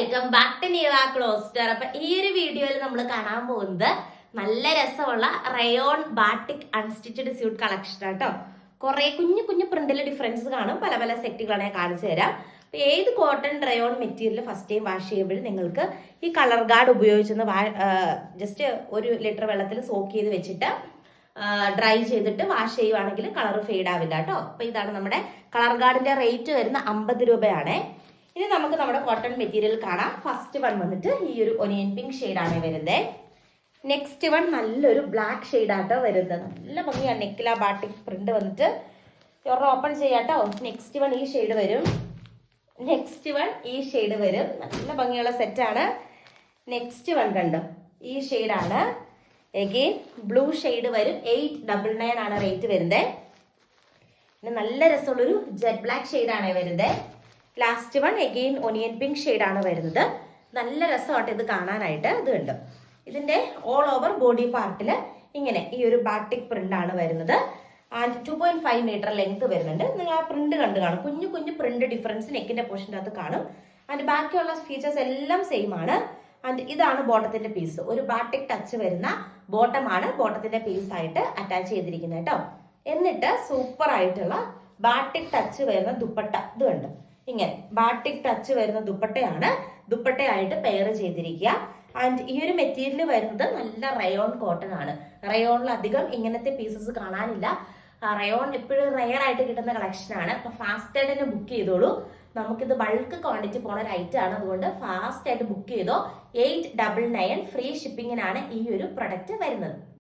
Welcome back to close closet അപ്പൊ ഈ ഒരു വീഡിയോയിൽ നമ്മൾ കാണാൻ പോകുന്നത് നല്ല രസമുള്ള rayon batik unstitched suit collection ആട്ടോ കുറെ കുഞ്ഞു കുഞ്ഞു പ്രിന്റിൽ ഡിഫറൻസ് കാണും. പല പല സെറ്റുകളാണ് ഞാൻ കാണിച്ചു തരാം. അപ്പൊ ഏത് cotton rayon material first time wash ചെയ്യുമ്പോഴും നിങ്ങൾക്ക് ഈ കളർ ഗാർഡ് ഉപയോഗിച്ചൊന്ന് ജസ്റ്റ് ഒരു ലിറ്റർ വെള്ളത്തിൽ സോക്ക് ചെയ്ത് വെച്ചിട്ട് ഡ്രൈ ചെയ്തിട്ട് വാഷ് ചെയ്യുവാണെങ്കിൽ കളർ ഫെയ്ഡ് ആവില്ല കേട്ടോ അപ്പൊ ഇതാണ് നമ്മുടെ കളർ ഗാർഡിന്റെ റേറ്റ് വരുന്ന അമ്പത് രൂപയാണേ. ഇനി നമുക്ക് നമ്മുടെ കോട്ടൺ മെറ്റീരിയൽ കാണാം. ഫസ്റ്റ് വൺ വന്നിട്ട് ഈ ഒരു ഒനിയൻ പിങ്ക് ആണ് വരുന്നത് നെക്സ്റ്റ് വൺ നല്ലൊരു ബ്ലാക്ക് ഷെയ്ഡാട്ടോ വരുന്നത്. നല്ല ഭംഗിയാണ്. നെക്കില ബാട്ടിക് പ്രിന്റ് വന്നിട്ട്. ഒരെണ്ണം ഓപ്പൺ ചെയ്യാട്ടോ. നെക്സ്റ്റ് വൺ ഈ ഷെയ്ഡ് വരും. നെക്സ്റ്റ് വൺ ഈ ഷെയ്ഡ് വരും. നല്ല ഭംഗിയുള്ള സെറ്റാണ് നെക്സ്റ്റ് വൺ കണ്ടോ? ഈ ഷെയ്ഡാണ് എഗെയിൻ ബ്ലൂ ഷെയ്ഡ് വരും. എയ്റ്റ് ഡബിൾ നയൻ ആണ് റേറ്റ് വരുന്നത് പിന്നെ നല്ല രസമുള്ളൊരു ജെറ്റ് ബ്ലാക്ക് ഷെയ്ഡാണ് വരുന്നത് last one again onion pink ഷെയ്ഡാണ് വരുന്നത്. നല്ല രസമായിട്ട് ഇത് കാണാനായിട്ട് ഇത് ഉണ്ട് ഇതിന്റെ ഓൾ ഓവർ ബോഡി പാർട്ടിൽ ഇങ്ങനെ ഈ ഒരു ബാട്ടിക് പ്രിന്റ് ആണ് വരുന്നത്. And two point five metre length വരുന്നുണ്ട്. നിങ്ങൾ ആ പ്രിന്റ് കണ്ടു കാണും. കുഞ്ഞു കുഞ്ഞു പ്രിന്റ് ഡിഫറൻസ് നെക്കിന്റെ പോർഷന്റെ അകത്ത് കാണും. ആൻഡ് ബാക്കിയുള്ള ഫീച്ചേഴ്സ് എല്ലാം സെയിം ആണ്. ആൻഡ് ഇതാണ് ബോട്ടത്തിന്റെ പീസ് ഒരു ബാട്ടിക് ടച്ച് വരുന്ന ബോട്ടമാണ് ബോട്ടത്തിന്റെ പീസ് ആയിട്ട് അറ്റാച്ച് ചെയ്തിരിക്കുന്നത് കേട്ടോ. എന്നിട്ട് സൂപ്പർ ആയിട്ടുള്ള ബാട്ടിക് ടച്ച് വരുന്ന ദുപ്പട്ട ഇത് കണ്ടു. ഇങ്ങനെ ബാട്ടിക് ടച്ച് വരുന്ന ദുപ്പട്ടയാണ്. ദുപ്പട്ടയായിട്ട് പെയർ ചെയ്തിരിക്കുക. ആൻഡ് ഈ ഒരു മെറ്റീരിയൽ വരുന്നത് നല്ല റയോൺ കോട്ടൺ ആണ്. റയോണിൽ അധികം ഇങ്ങനത്തെ പീസസ് കാണാനില്ല. റയോൺ എപ്പോഴും റയർ ആയിട്ട് കിട്ടുന്ന കളക്ഷൻ ആണ്. അപ്പൊ ഫാസ്റ്റ് ആയിട്ട് തന്നെ ബുക്ക് ചെയ്തോളൂ. നമുക്കിത് ബൾക്ക് ക്വാണ്ടിറ്റി പോണ ഐറ്റം ആണ്. അതുകൊണ്ട് ഫാസ്റ്റ് ആയിട്ട് ബുക്ക് ചെയ്തോ. എയ്റ്റ് ഡബിൾ നയൻ ഫ്രീ ഷിപ്പിങ്ങിനാണ് ഈ ഒരു പ്രൊഡക്റ്റ് വരുന്നത്.